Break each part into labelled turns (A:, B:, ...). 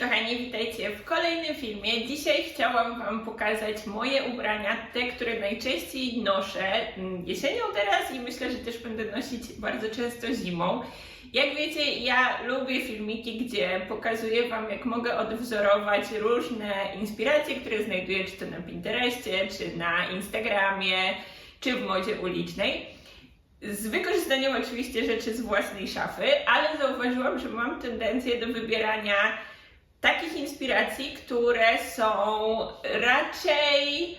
A: kochani, witajcie w kolejnym filmie. Dzisiaj chciałam Wam pokazać moje ubrania, te, które najczęściej noszę mm, jesienią teraz i myślę, że też będę nosić bardzo często zimą. Jak wiecie, ja lubię filmiki, gdzie pokazuję Wam, jak mogę odwzorować różne inspiracje, które znajduję czy to na Pinterestie, czy na Instagramie, czy w modzie ulicznej. Z wykorzystaniem oczywiście rzeczy z własnej szafy, ale zauważyłam, że mam tendencję do wybierania takich inspiracji, które są raczej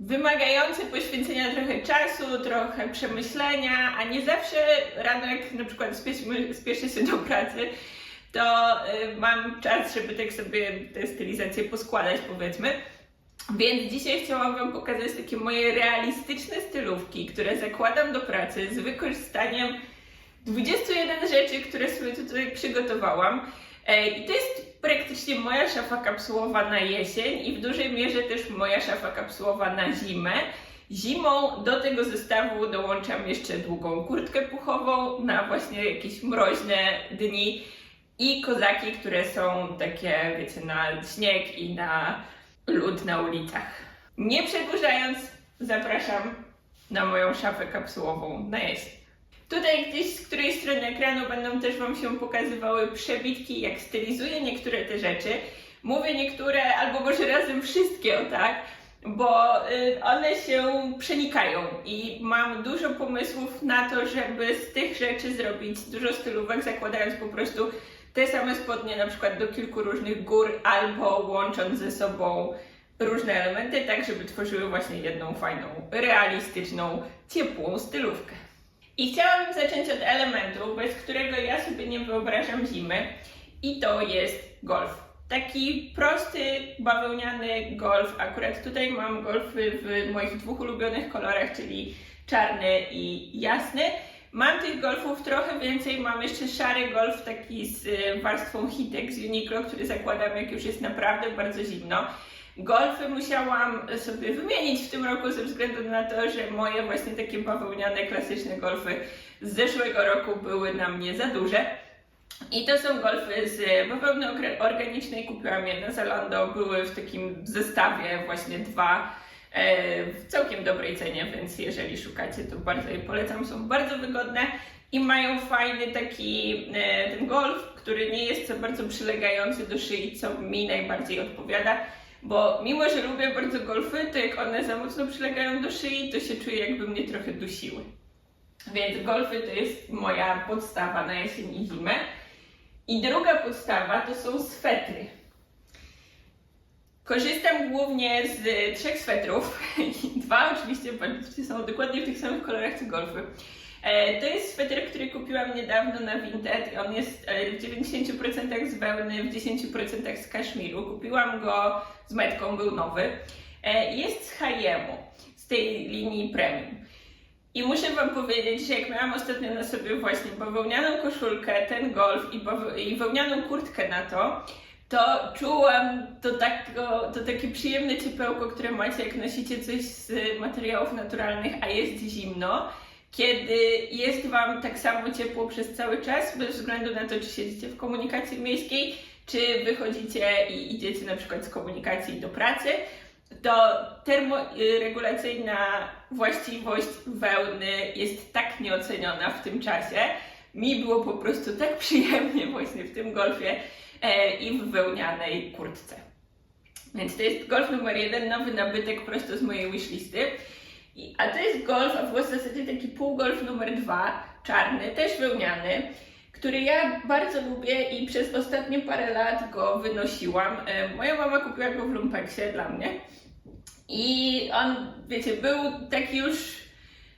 A: wymagające poświęcenia trochę czasu, trochę przemyślenia, a nie zawsze rano, jak na przykład spieszę, spieszę się do pracy, to y, mam czas, żeby tak sobie te stylizacje poskładać, powiedzmy. Więc dzisiaj chciałam Wam pokazać takie moje realistyczne stylówki, które zakładam do pracy z wykorzystaniem 21 rzeczy, które sobie tutaj przygotowałam. E, I to jest praktycznie moja szafa kapsułowa na jesień i w dużej mierze też moja szafa kapsułowa na zimę. Zimą do tego zestawu dołączam jeszcze długą kurtkę puchową na właśnie jakieś mroźne dni i kozaki, które są takie, wiecie, na śnieg i na lód na ulicach. Nie przedłużając, zapraszam na moją szafę kapsułową na jesień. Tutaj gdzieś z której strony ekranu będą też Wam się pokazywały przebitki, jak stylizuję niektóre te rzeczy. Mówię niektóre, albo może razem wszystkie, o tak, bo y, one się przenikają i mam dużo pomysłów na to, żeby z tych rzeczy zrobić dużo stylówek, zakładając po prostu te same spodnie na przykład do kilku różnych gór, albo łącząc ze sobą różne elementy, tak żeby tworzyły właśnie jedną fajną, realistyczną, ciepłą stylówkę. I chciałabym zacząć od elementu, bez którego ja sobie nie wyobrażam zimy, i to jest golf. Taki prosty, bawełniany golf. Akurat tutaj mam golfy w moich dwóch ulubionych kolorach, czyli czarny i jasny. Mam tych golfów trochę więcej, mam jeszcze szary golf taki z y, warstwą hitek z Uniqlo, który zakładam jak już jest naprawdę bardzo zimno. Golfy musiałam sobie wymienić w tym roku ze względu na to, że moje właśnie takie bawełniane, klasyczne golfy z zeszłego roku były na mnie za duże. I to są golfy z bawełny organicznej, kupiłam je na Zalando, były w takim zestawie właśnie dwa e, w całkiem dobrej cenie, więc jeżeli szukacie, to bardzo je polecam. Są bardzo wygodne i mają fajny taki e, ten golf, który nie jest za bardzo przylegający do szyi, co mi najbardziej odpowiada. Bo mimo, że lubię bardzo golfy, to jak one za mocno przylegają do szyi, to się czuję jakby mnie trochę dusiły. Więc golfy to jest moja podstawa na jesień i zimę. I druga podstawa to są swetry. Korzystam głównie z trzech swetrów. Dwa oczywiście są dokładnie w tych samych kolorach co golfy. E, To jest sweter, który kupiłam niedawno na Vinted. On jest e, w 90% z wełny, w 10% z kaszmiru. Kupiłam go z metką, był nowy. E, Jest z H&M, z tej linii premium. I muszę Wam powiedzieć, że jak miałam ostatnio na sobie właśnie bawełnianą koszulkę, ten golf i, i wełnianą kurtkę na to, to czułam to, tako, to takie przyjemne ciepełko, które macie, jak nosicie coś z materiałów naturalnych, a jest zimno. Kiedy jest Wam tak samo ciepło przez cały czas, bez względu na to, czy siedzicie w komunikacji miejskiej, czy wychodzicie i idziecie na przykład z komunikacji do pracy, to termoregulacyjna właściwość wełny jest tak nieoceniona w tym czasie. Mi było po prostu tak przyjemnie właśnie w tym golfie e, i w wełnianej kurtce. Więc to jest golf numer jeden, nowy nabytek prosto z mojej wishlisty. I- A to jest golf, a w zasadzie taki półgolf numer dwa, czarny, też wełniany, który ja bardzo lubię i przez ostatnie parę lat go wynosiłam. E, Moja mama kupiła go w lumpeksie dla mnie. I on, wiecie, był taki już.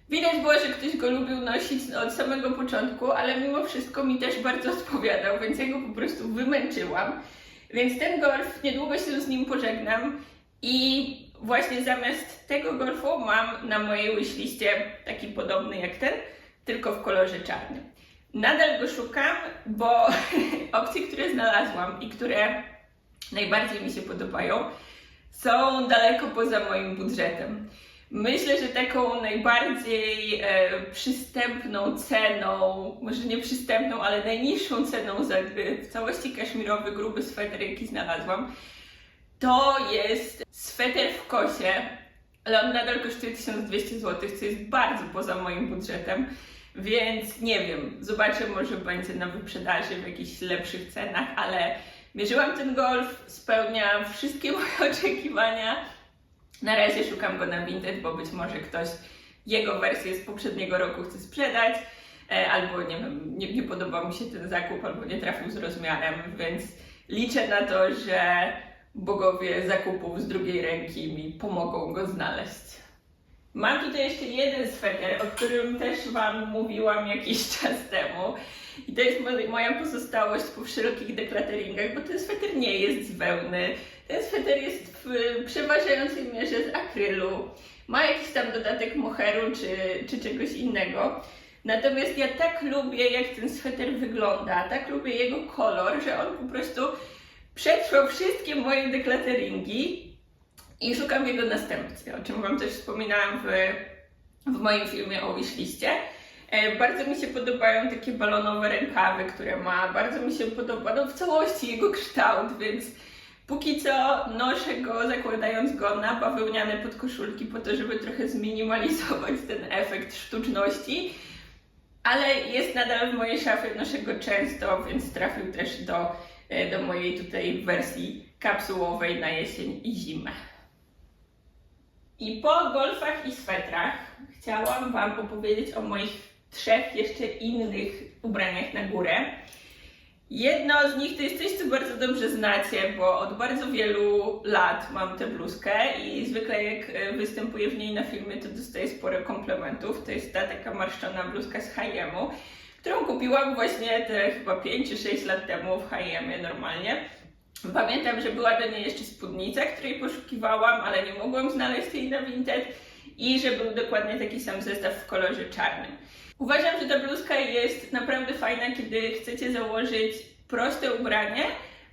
A: Widać było, że ktoś go lubił nosić od samego początku, ale mimo wszystko mi też bardzo odpowiadał, więc ja go po prostu wymęczyłam. Więc ten golf, niedługo się z nim pożegnam i właśnie zamiast tego golfu mam na mojej wishliście taki podobny jak ten, tylko w kolorze czarnym. Nadal go szukam, bo opcje, które znalazłam i które najbardziej mi się podobają, są daleko poza moim budżetem. Myślę, że taką najbardziej e, przystępną ceną, może nie przystępną, ale najniższą ceną za w całości kaszmirowy gruby sweter, jaki znalazłam, to jest sweter w kosie, ale on nadal kosztuje 1200 zł, co jest bardzo poza moim budżetem, więc nie wiem, zobaczę, może będzie na wyprzedaży w jakichś lepszych cenach, ale mierzyłam ten golf, spełnia wszystkie moje oczekiwania. Na razie szukam go na Vinted, bo być może ktoś jego wersję z poprzedniego roku chce sprzedać, e, albo nie wiem, nie, nie podoba mu się ten zakup, albo nie trafił z rozmiarem, więc liczę na to, że bogowie zakupów z drugiej ręki mi pomogą go znaleźć. Mam tutaj jeszcze jeden sweter, o którym też Wam mówiłam jakiś czas temu. I to jest mo- moja pozostałość po wszelkich deklateringach, bo ten sweter nie jest z wełny. Ten sweter jest w przeważającej mierze z akrylu. Ma jakiś tam dodatek moheru czy, czy czegoś innego. Natomiast ja tak lubię, jak ten sweter wygląda, tak lubię jego kolor, że on po prostu przetrwał wszystkie moje deklateringi i szukam jego następcy, o czym Wam też wspominałam w, w moim filmie o wishliście. E, Bardzo mi się podobają takie balonowe rękawy, które ma. Bardzo mi się podoba no, w całości jego kształt, więc póki co noszę go zakładając go na bawełniane podkoszulki po to, żeby trochę zminimalizować ten efekt sztuczności. Ale jest nadal w mojej szafie, noszę go często, więc trafił też do, do mojej tutaj wersji kapsułowej na jesień i zimę. I po golfach i swetrach chciałam Wam opowiedzieć o moich trzech jeszcze innych ubraniach na górę. Jedno z nich to jest coś, co bardzo dobrze znacie, bo od bardzo wielu lat mam tę bluzkę i zwykle jak e, występuję w niej na filmie, to dostaję sporo komplementów. To jest ta taka marszczona bluzka z H&M-u, którą kupiłam właśnie te chyba 5 czy 6 lat temu w H&M-ie normalnie. Pamiętam, że była do niej jeszcze spódnica, której poszukiwałam, ale nie mogłam znaleźć tej na Vinted i że był dokładnie taki sam zestaw w kolorze czarnym. Uważam, że ta bluzka jest naprawdę fajna, kiedy chcecie założyć proste ubranie,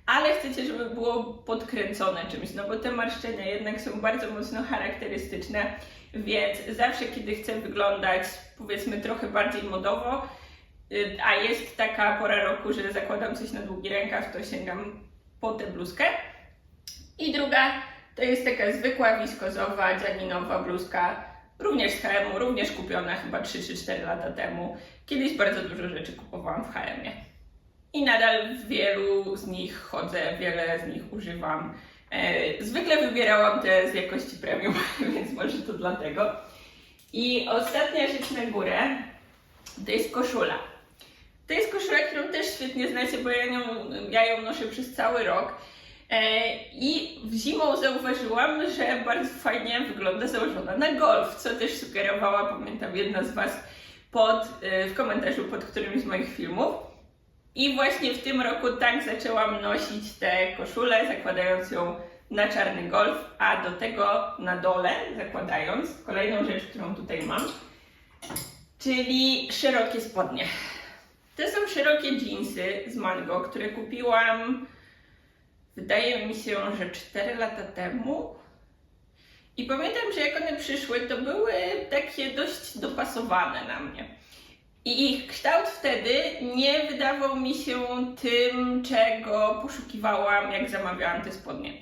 A: ale chcecie, żeby było podkręcone czymś, no bo te marszczenia jednak są bardzo mocno charakterystyczne, więc zawsze, kiedy chcę wyglądać powiedzmy trochę bardziej modowo, a jest taka pora roku, że zakładam coś na długi rękaw, to sięgam po tę bluzkę. I druga to jest taka zwykła wiskozowa, dzianinowa bluzka, również z H&M, również kupiona chyba 3 czy 4 lata temu. Kiedyś bardzo dużo rzeczy kupowałam w H&M-ie. I nadal w wielu z nich chodzę, wiele z nich używam. E, zwykle wybierałam te z jakości premium, więc może to dlatego. I ostatnia rzecz na górę to jest koszula. To jest koszula, którą też świetnie znacie, bo ja, nią, ja ją noszę przez cały rok. E, I zimą zauważyłam, że bardzo fajnie wygląda założona na golf, co też sugerowała, pamiętam, jedna z Was pod, e, w komentarzu pod którymś z moich filmów. I właśnie w tym roku tak zaczęłam nosić tę koszulę, zakładając ją na czarny golf, a do tego na dole zakładając kolejną rzecz, którą tutaj mam, czyli szerokie spodnie. To są szerokie jeansy z Mango, które kupiłam, wydaje mi się, że 4 lata temu. I pamiętam, że jak one przyszły, to były takie dość dopasowane na mnie. I ich kształt wtedy nie wydawał mi się tym, czego poszukiwałam, jak zamawiałam te spodnie.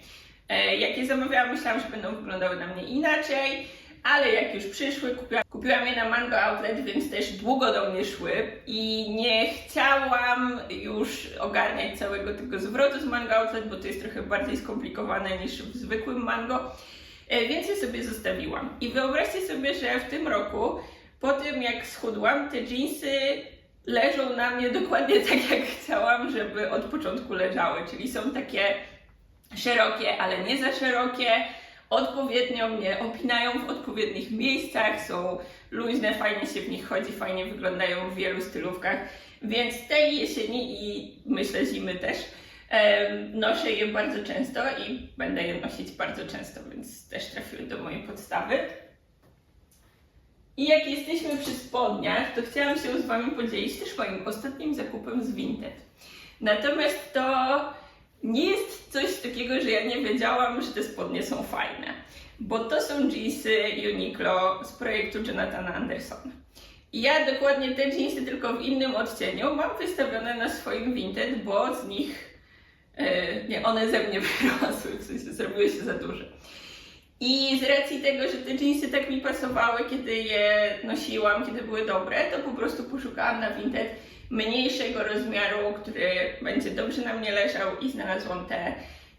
A: E, Jak je zamawiałam, myślałam, że będą wyglądały na mnie inaczej, ale jak już przyszły, kupiłam, je na Mango Outlet, więc też długo do mnie szły i nie chciałam już ogarniać całego tego zwrotu z Mango Outlet, bo to jest trochę bardziej skomplikowane niż w zwykłym Mango, e, więc je sobie zostawiłam. I wyobraźcie sobie, że w tym roku, po tym jak schudłam, te jeansy leżą na mnie dokładnie tak, jak chciałam, żeby od początku leżały, czyli są takie szerokie, ale nie za szerokie, odpowiednio mnie opinają w odpowiednich miejscach, są luźne, fajnie się w nich chodzi, fajnie wyglądają w wielu stylówkach, więc tej jesieni i myślę zimy też noszę je bardzo często i będę je nosić bardzo często, więc też trafiły do mojej podstawy. I jak jesteśmy przy spodniach, to chciałam się z Wami podzielić też moim ostatnim zakupem z Vinted. Natomiast to nie jest coś takiego, że ja nie wiedziałam, że te spodnie są fajne. Bo to są jeansy Uniqlo z projektu Jonathana Andersona. I ja dokładnie te jeansy, tylko w innym odcieniu, mam wystawione na swoim Vinted, bo z nich, e, nie, one ze mnie wyrosły, w sensie zrobiły się za duże. I z racji tego, że te jeansy tak mi pasowały, kiedy je nosiłam, kiedy były dobre, to po prostu poszukałam na Vinted mniejszego rozmiaru, który będzie dobrze na mnie leżał i znalazłam te.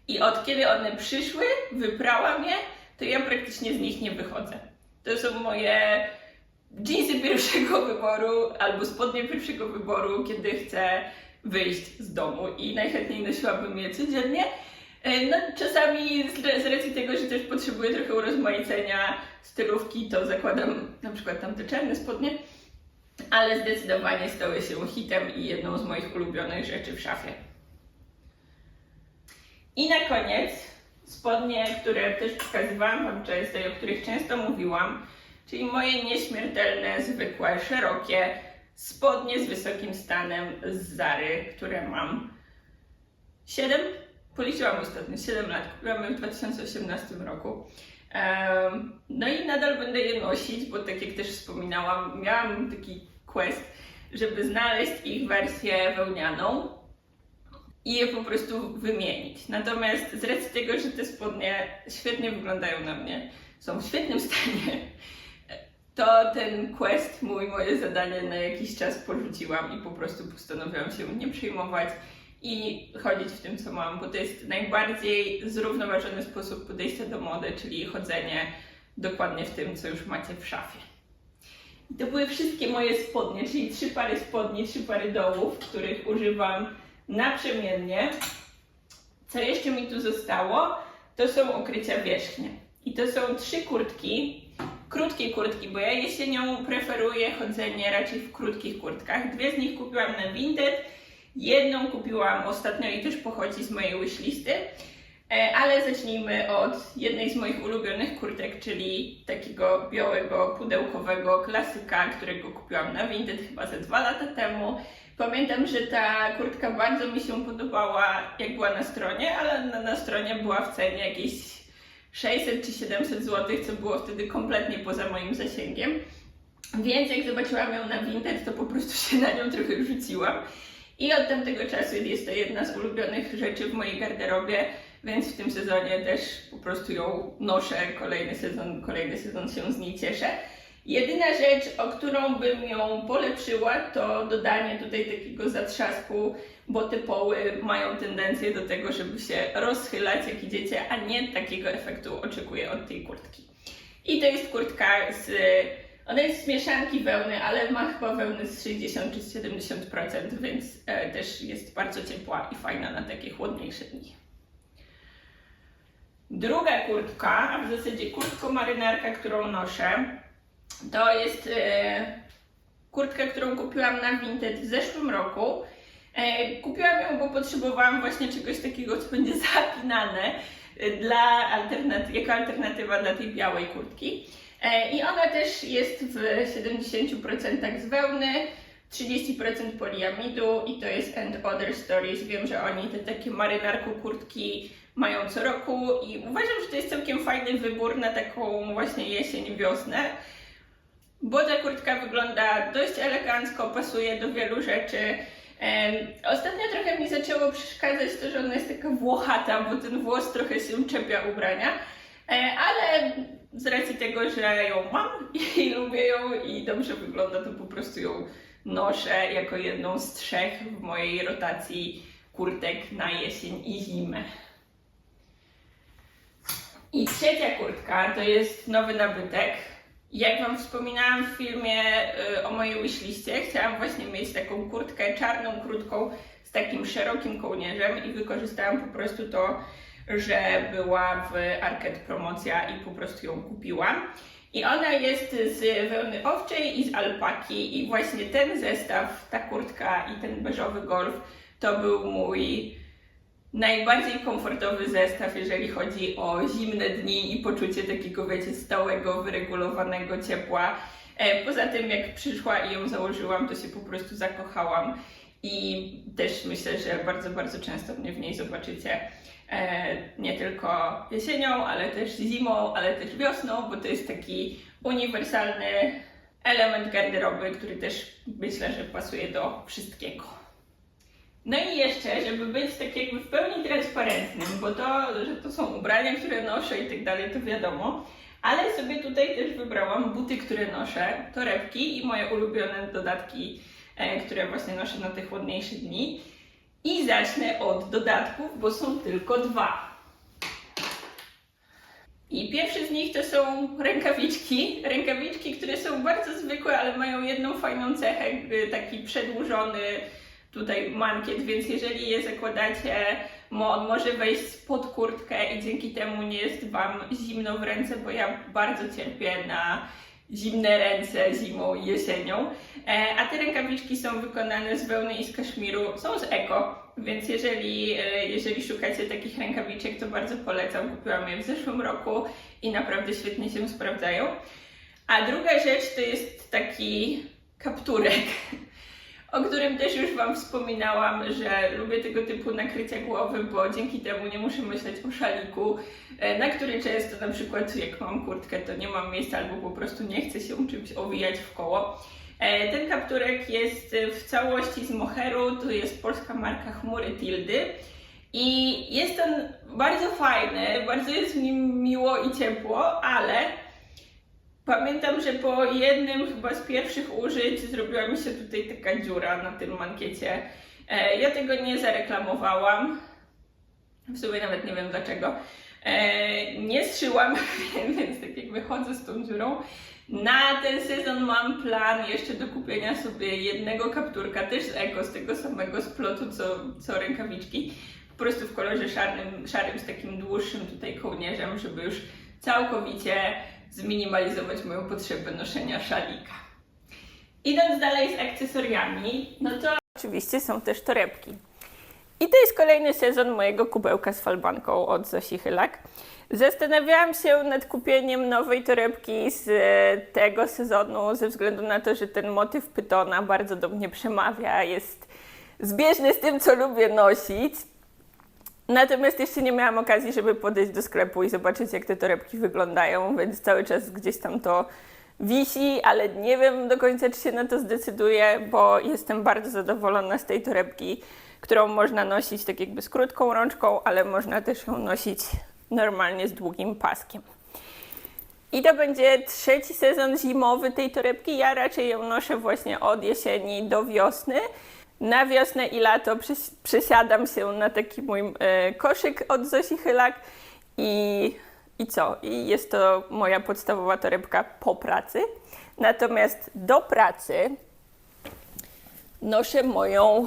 A: I od kiedy one przyszły, wyprałam je, to ja praktycznie z nich nie wychodzę. To są moje jeansy pierwszego wyboru albo spodnie pierwszego wyboru, kiedy chcę wyjść z domu i najchętniej nosiłabym je codziennie. E, No, czasami z, z racji tego, że też potrzebuję trochę urozmaicenia stylówki, to zakładam na przykład tamte czarne spodnie, ale zdecydowanie stały się hitem i jedną z moich ulubionych rzeczy w szafie. I na koniec spodnie, które też pokazywałam Wam często i o których często mówiłam, czyli moje nieśmiertelne, zwykłe, szerokie spodnie z wysokim stanem z Zary, które mam 7, policzyłam ostatnio, 7 lat, kupiłam je w 2018 roku. No i nadal będę je nosić, bo tak jak też wspominałam, miałam taki quest, żeby znaleźć ich wersję wełnianą i je po prostu wymienić. Natomiast z racji tego, że te spodnie świetnie wyglądają na mnie, są w świetnym stanie, to ten quest, mój, moje zadanie na jakiś czas porzuciłam i po prostu postanowiłam się nie przejmować i chodzić w tym, co mam, bo to jest najbardziej zrównoważony sposób podejścia do mody, czyli chodzenie dokładnie w tym, co już macie w szafie. I to były wszystkie moje spodnie, czyli trzy pary spodni, trzy pary dołów, których używam naprzemiennie. Co jeszcze mi tu zostało, to są okrycia wierzchnie. I to są trzy kurtki, krótkie kurtki, bo ja jesienią preferuję chodzenie raczej w krótkich kurtkach. Dwie z nich kupiłam na Vinted, jedną kupiłam ostatnio i też pochodzi z mojej wishlisty. E, Ale zacznijmy od jednej z moich ulubionych kurtek, czyli takiego białego, pudełkowego klasyka, którego kupiłam na Vinted chyba ze dwa lata temu. Pamiętam, że ta kurtka bardzo mi się podobała, jak była na stronie, ale na, na stronie była w cenie jakieś 600 czy 700 zł, co było wtedy kompletnie poza moim zasięgiem. Więc jak zobaczyłam ją na Vinted, to po prostu się na nią trochę rzuciłam. I od tamtego czasu jest to jedna z ulubionych rzeczy w mojej garderobie, więc w tym sezonie też po prostu ją noszę. Kolejny sezon, kolejny sezon się z niej cieszę. Jedyna rzecz, o którą bym ją polepszyła, to dodanie tutaj takiego zatrzasku, bo te poły mają tendencję do tego, żeby się rozchylać jak idziecie, a nie takiego efektu oczekuję od tej kurtki. I to jest kurtka z. Ona jest z mieszanki wełny, ale ma chyba wełny z 60 czy 70%, więc e, też jest bardzo ciepła i fajna na takie chłodniejsze dni. Druga kurtka, a w zasadzie kurtko-marynarka, którą noszę, to jest e, kurtka, którą kupiłam na Vinted w zeszłym roku. E, kupiłam ją, bo potrzebowałam właśnie czegoś takiego, co będzie zapinane e, dla alternat- jako alternatywa dla tej białej kurtki. I ona też jest w 70% z wełny, 30% poliamidu i to jest And Other Stories. Wiem, że oni te takie marynarku kurtki mają co roku i uważam, że to jest całkiem fajny wybór na taką właśnie jesień, wiosnę. Bo ta kurtka wygląda dość elegancko, pasuje do wielu rzeczy. Ostatnio trochę mi zaczęło przeszkadzać to, że ona jest taka włochata, bo ten włos trochę się czepia ubrania. E, Ale z racji tego, że ją mam i lubię ją i dobrze wygląda, to po prostu ją noszę jako jedną z trzech w mojej rotacji kurtek na jesień i zimę. I trzecia kurtka to jest nowy nabytek. Jak Wam wspominałam w filmie y, o mojej wishliście, chciałam właśnie mieć taką kurtkę czarną, krótką, z takim szerokim kołnierzem i wykorzystałam po prostu to, że była w Arket promocja i po prostu ją kupiłam. I ona jest z wełny owczej i z alpaki i właśnie ten zestaw, ta kurtka i ten beżowy golf to był mój najbardziej komfortowy zestaw, jeżeli chodzi o zimne dni i poczucie takiego, wiecie, stałego, wyregulowanego ciepła. E, Poza tym, jak przyszła i ją założyłam, to się po prostu zakochałam. i też myślę, że bardzo, bardzo często mnie w niej zobaczycie. E, nie tylko jesienią, ale też zimą, ale też wiosną, bo to jest taki uniwersalny element garderoby, który też myślę, że pasuje do wszystkiego. No i jeszcze, żeby być tak jakby w pełni transparentnym, bo to, że to są ubrania, które noszę i tak dalej, to wiadomo, ale sobie tutaj też wybrałam buty, które noszę, torebki i moje ulubione dodatki, e, które właśnie noszę na te chłodniejsze dni. I zacznę od dodatków, bo są tylko dwa. I pierwszy z nich to są rękawiczki. Rękawiczki, które są bardzo zwykłe, ale mają jedną fajną cechę, jakby taki przedłużony tutaj mankiet, więc jeżeli je zakładacie, on może wejść pod kurtkę i dzięki temu nie jest Wam zimno w ręce, bo ja bardzo cierpię na zimne ręce zimą i jesienią. E, a te rękawiczki są wykonane z wełny i z kaszmiru, są z eko, więc jeżeli, e, jeżeli szukacie takich rękawiczek, to bardzo polecam. Kupiłam je w zeszłym roku i naprawdę świetnie się sprawdzają. A druga rzecz to jest taki kapturek, o którym też już Wam wspominałam, że lubię tego typu nakrycia głowy, bo dzięki temu nie muszę myśleć o szaliku, e, na który często na przykład jak mam kurtkę, to nie mam miejsca albo po prostu nie chcę się czymś owijać w koło. E, Ten kapturek jest e, w całości z moheru, to jest polska marka Chmury Tildy. I jest on bardzo fajny, bardzo jest w nim miło i ciepło, ale pamiętam, że po jednym chyba z pierwszych użyć zrobiła mi się tutaj taka dziura na tym mankiecie. E, Ja tego nie zareklamowałam, w sumie nawet nie wiem dlaczego. E, Nie zszyłam, więc tak jakby chodzę z tą dziurą. Na ten sezon mam plan jeszcze do kupienia sobie jednego kapturka, też z eko, z tego samego splotu co, co rękawiczki. Po prostu w kolorze szarym, szarym z takim dłuższym tutaj kołnierzem, żeby już całkowicie zminimalizować moją potrzebę noszenia szalika. Idąc dalej z akcesoriami, no to oczywiście są też torebki. I to jest kolejny sezon mojego kubełka z falbanką od Zosi Chylak. Zastanawiałam się nad kupieniem nowej torebki z e, tego sezonu ze względu na to, że ten motyw pytona bardzo do mnie przemawia, jest zbieżny z tym, co lubię nosić. Natomiast jeszcze nie miałam okazji, żeby podejść do sklepu i zobaczyć, jak te torebki wyglądają, więc cały czas gdzieś tam to wisi, ale nie wiem do końca, czy się na to zdecyduję, bo jestem bardzo zadowolona z tej torebki, którą można nosić tak jakby z krótką rączką, ale można też ją nosić normalnie z długim paskiem. I to będzie trzeci sezon zimowy tej torebki. Ja raczej ją noszę właśnie od jesieni do wiosny. Na wiosnę i lato przes- przesiadam się na taki mój e, koszyk od Zosi Chylak i, i co? I jest to moja podstawowa torebka po pracy. Natomiast do pracy noszę moją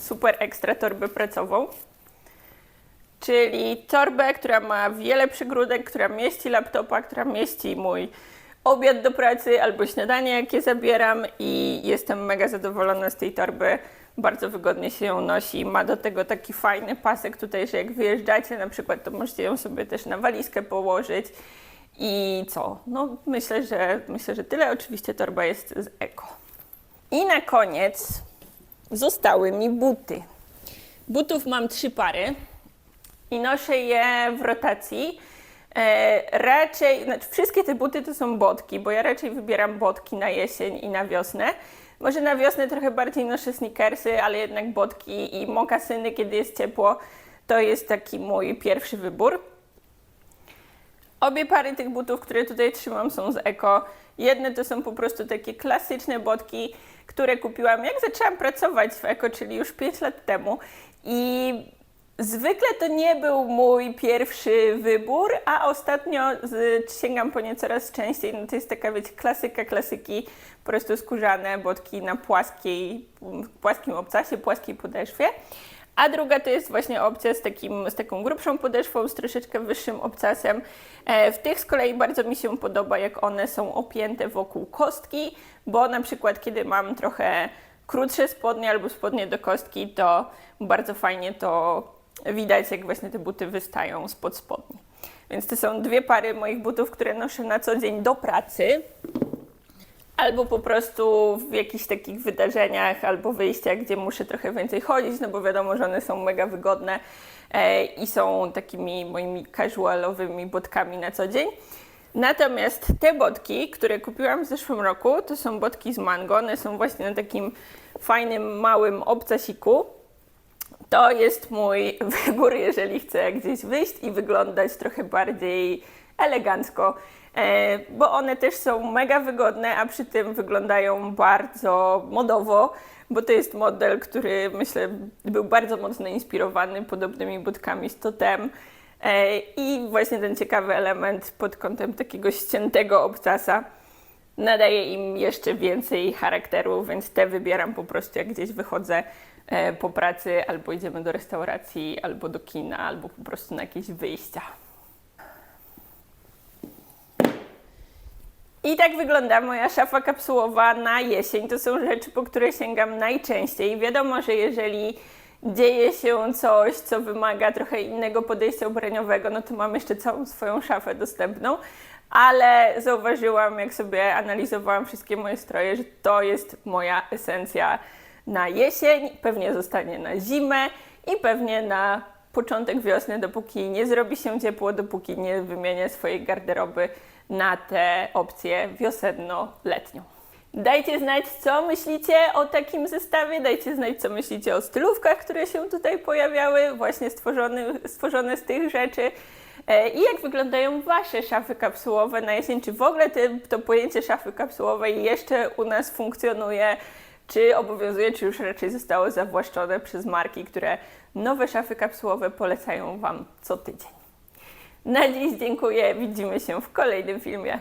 A: super ekstra torbę pracową czyli torbę, która ma wiele przygródek, która mieści laptopa, która mieści mój obiad do pracy albo śniadanie, jakie zabieram i jestem mega zadowolona z tej torby. Bardzo wygodnie się ją nosi. Ma do tego taki fajny pasek tutaj, że jak wyjeżdżacie na przykład, to możecie ją sobie też na walizkę położyć. I co? No myślę, że myślę, że tyle. Oczywiście torba jest z eko. I na koniec zostały mi buty. Butów mam trzy pary i noszę je w rotacji. E, raczej, znaczy wszystkie te buty to są botki, bo ja raczej wybieram botki na jesień i na wiosnę. Może na wiosnę trochę bardziej noszę sneakersy, ale jednak botki i mokasyny, kiedy jest ciepło, to jest taki mój pierwszy wybór. Obie pary tych butów, które tutaj trzymam, są z eko. Jedne to są po prostu takie klasyczne botki, które kupiłam jak zaczęłam pracować w eko, czyli już 5 lat temu. I zwykle to nie był mój pierwszy wybór, a ostatnio z, sięgam po nie coraz częściej. No to jest taka, wiecie, klasyka klasyki, po prostu skórzane botki na płaskiej, płaskim obcasie, płaskiej podeszwie. A druga to jest właśnie opcja z, takim, z taką grubszą podeszwą, z troszeczkę wyższym obcasem. E, w tych z kolei bardzo mi się podoba, jak one są opięte wokół kostki, bo na przykład kiedy mam trochę krótsze spodnie albo spodnie do kostki, to bardzo fajnie to widać, jak właśnie te buty wystają spod spodni. Więc to są dwie pary moich butów, które noszę na co dzień do pracy. albo po prostu w jakichś takich wydarzeniach albo wyjściach, gdzie muszę trochę więcej chodzić, no bo wiadomo, że one są mega wygodne e, i są takimi moimi casualowymi botkami na co dzień. Natomiast te botki, które kupiłam w zeszłym roku, to są botki z mango. One są właśnie na takim fajnym, małym obcasiku. To jest mój wybór, jeżeli chcę gdzieś wyjść i wyglądać trochę bardziej elegancko, e, bo one też są mega wygodne, a przy tym wyglądają bardzo modowo, bo to jest model, który myślę był bardzo mocno inspirowany podobnymi butkami z Totem. E, I właśnie ten ciekawy element pod kątem takiego ściętego obcasa nadaje im jeszcze więcej charakteru, więc te wybieram po prostu jak gdzieś wychodzę po pracy, albo idziemy do restauracji, albo do kina, albo po prostu na jakieś wyjścia. I tak wygląda moja szafa kapsułowa na jesień. To są rzeczy, po które sięgam najczęściej. Wiadomo, że jeżeli dzieje się coś, co wymaga trochę innego podejścia ubraniowego, no to mam jeszcze całą swoją szafę dostępną. Ale zauważyłam, jak sobie analizowałam wszystkie moje stroje, że to jest moja esencja na jesień, pewnie zostanie na zimę i pewnie na początek wiosny, dopóki nie zrobi się ciepło, dopóki nie wymienię swojej garderoby na tę opcję wiosenno-letnią. Dajcie znać, co myślicie o takim zestawie, dajcie znać, co myślicie o stylówkach, które się tutaj pojawiały, właśnie stworzone, stworzone z tych rzeczy. E, I jak wyglądają Wasze szafy kapsułowe na jesień? Czy w ogóle te, to pojęcie szafy kapsułowej jeszcze u nas funkcjonuje? Czy obowiązuje, czy już raczej zostało zawłaszczone przez marki, które nowe szafy kapsułowe polecają Wam co tydzień? Na dziś dziękuję. Widzimy się w kolejnym filmie.